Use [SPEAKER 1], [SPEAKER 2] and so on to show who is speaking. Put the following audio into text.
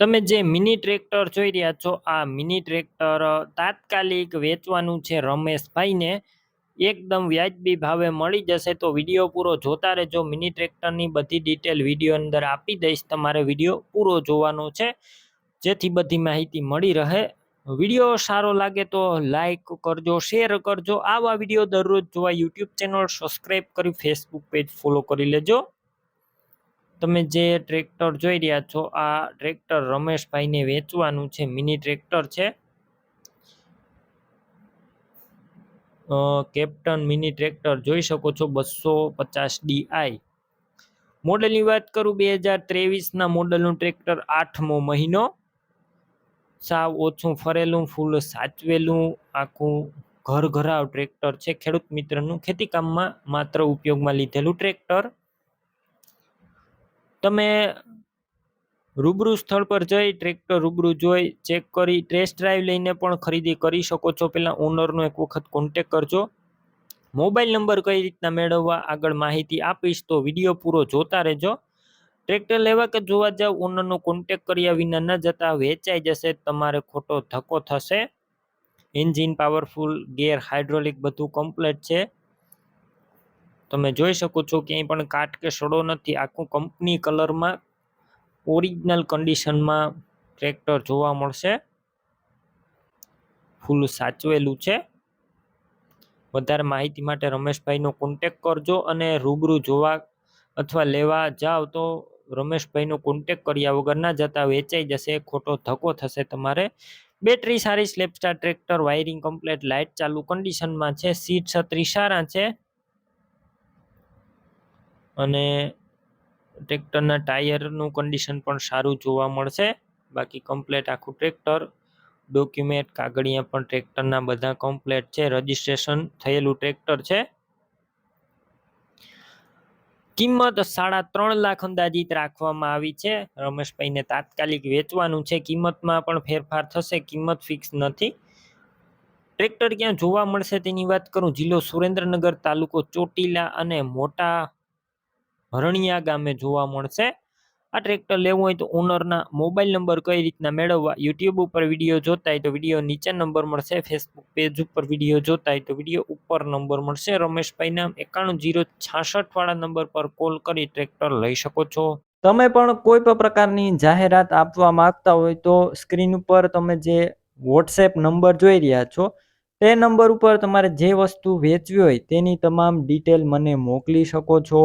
[SPEAKER 1] તમે જે mini tractor જોઈ રહ્યા છો, આ મિની ટ્રેક્ટર તાત્કાલિક વેચવાનું છે રમેશભાઈને. એકદમ વ્યાજબી ભાવે મળી જશે તો વીડિયો પૂરો જોતા રહેજો. મિની ટ્રેક્ટરની બધી ડિટેલ વીડિયો અંદર આપી દઈશ. તમારે વીડિયો પૂરો જોવાનો છે, જેથી બધી માહિતી મળી રહે. વીડિયો સારો લાગે તો લાઈક કરજો, શેર કરજો. આવા વીડિયો દરરોજ જોવા યુટ્યુબ ચેનલ સબસ્ક્રાઈબ કરી, ફેસબુક પેજ ફોલો કરી લેજો. તમે જે ટ્રેક્ટર જોઈ રહ્યા છો, આ ટ્રેક્ટર રમેશભાઈને વેચવાનું છે, મિની ટ્રેક્ટર છે. કેપ્ટન મિની ટ્રેક્ટર જોઈ શકો છો, બસો પચાસ ડીઆઈ મોડલની વાત કરું, બે હજાર ત્રેવીસના મોડલનું ટ્રેક્ટર આઠમો મહિનો. સાવ ઓછું ફરેલું, ફૂલ સાચવેલું, આખું ઘર ઘરાવ ટ્રેક્ટર છે. ખેડૂત મિત્રનું ખેતીકામમાં માત્ર ઉપયોગમાં લીધેલું ટ્રેક્ટર. તમે રૂબરૂ સ્થળ પર જઈ ટ્રેક્ટર રૂબરૂ જોઈ, ચેક કરી ટેસ્ટ ડ્રાઈવ લઈને પણ ખરીદી કરી શકો છો. પહેલાં ઓનરનો એક વખત કોન્ટેક કરજો. મોબાઈલ નંબર કઈ રીતના મેળવવા આગળ માહિતી આપીશ તો વીડિયો પૂરો જોતા રહેજો. ટ્રેક્ટર લેવા કે જોવા જાવ ઓનરનો કોન્ટેક કર્યા વિના ન જતા, વેચાઈ જશે, તમારે ખોટો ધક્કો થશે. એન્જિન પાવરફુલ ગેર હાઇડ્રોલિક બધું કમ્પ્લેટ છે. તમે જોઈ શકો છો ક્યાંય પણ કાટ કે સડો નથી. આખું કંપની કલરમાં ઓરિજિનલ કન્ડિશનમાં ટ્રેક્ટર જોવા મળશે. ફૂલ સાચવેલું છે. વધારે માહિતી માટે રમેશભાઈનો કોન્ટેક કરજો અને રૂબરૂ જોવા અથવા લેવા જાઓ તો રમેશભાઈનો કોન્ટેક કર્યા વગર ના જતા વેચાઈ જશે, ખોટો ધક્કો થશે તમારે. બેટરી સારી self starter tractor wiring complete light ચાલુ કન્ડિશનમાં છે સીટ છત્રી સારા છે. અને ટ્રેક્ટરના ટાયરનું કન્ડિશન પણ સારું જોવા મળશે. બાકી કમ્પ્લેટ આખું ટ્રેક્ટર ડોક્યુમેન્ટ કાગળિયા પણ ટ્રેક્ટરના બધા કમ્પ્લેટ છે. રજિસ્ટ્રેશન થયેલું ટ્રેક્ટર છે. કિંમત સાડા ત્રણ લાખ અંદાજિત રાખવામાં આવી છે. રમેશભાઈને તાત્કાલિક વેચવાનું છે. કિંમતમાં પણ ફેરફાર થશે. કિંમત ફિક્સ નથી. ટ્રેક્ટર ક્યાં જોવા મળશે તેની વાત કરું? જિલ્લો સુરેન્દ્રનગર તાલુકો ચોટીલા અને મોટા હરણિયા ગામે જોવા મળશે. આ ટ્રેક્ટર લેવું હોય તો ઓનરના મોબાઈલ નંબર કઈ રીતના મેળવવા યુટ્યુબ ઉપર વીડિયો જોતા હોય તો વીડિયો નીચે નંબર મળશે ફેસબુક પેજ ઉપર વીડિયો જોતા હોય તો વીડિયો ઉપર નંબર મળશે. રમેશભાઈના એકાણું જીરો છાસઠ વાળા નંબર પર કોલ કરી ટ્રેક્ટર લઈ શકો છો. તમે પણ કોઈ પણ પ્રકારની જાહેરાત આપવા માંગતા હોય તો સ્ક્રીન ઉપર તમે જે વોટ્સએપ નંબર જોઈ રહ્યા છો, તે નંબર ઉપર તમારે જે વસ્તુ વેચવી હોય તેની તમામ ડિટેલ મને મોકલી શકો છો.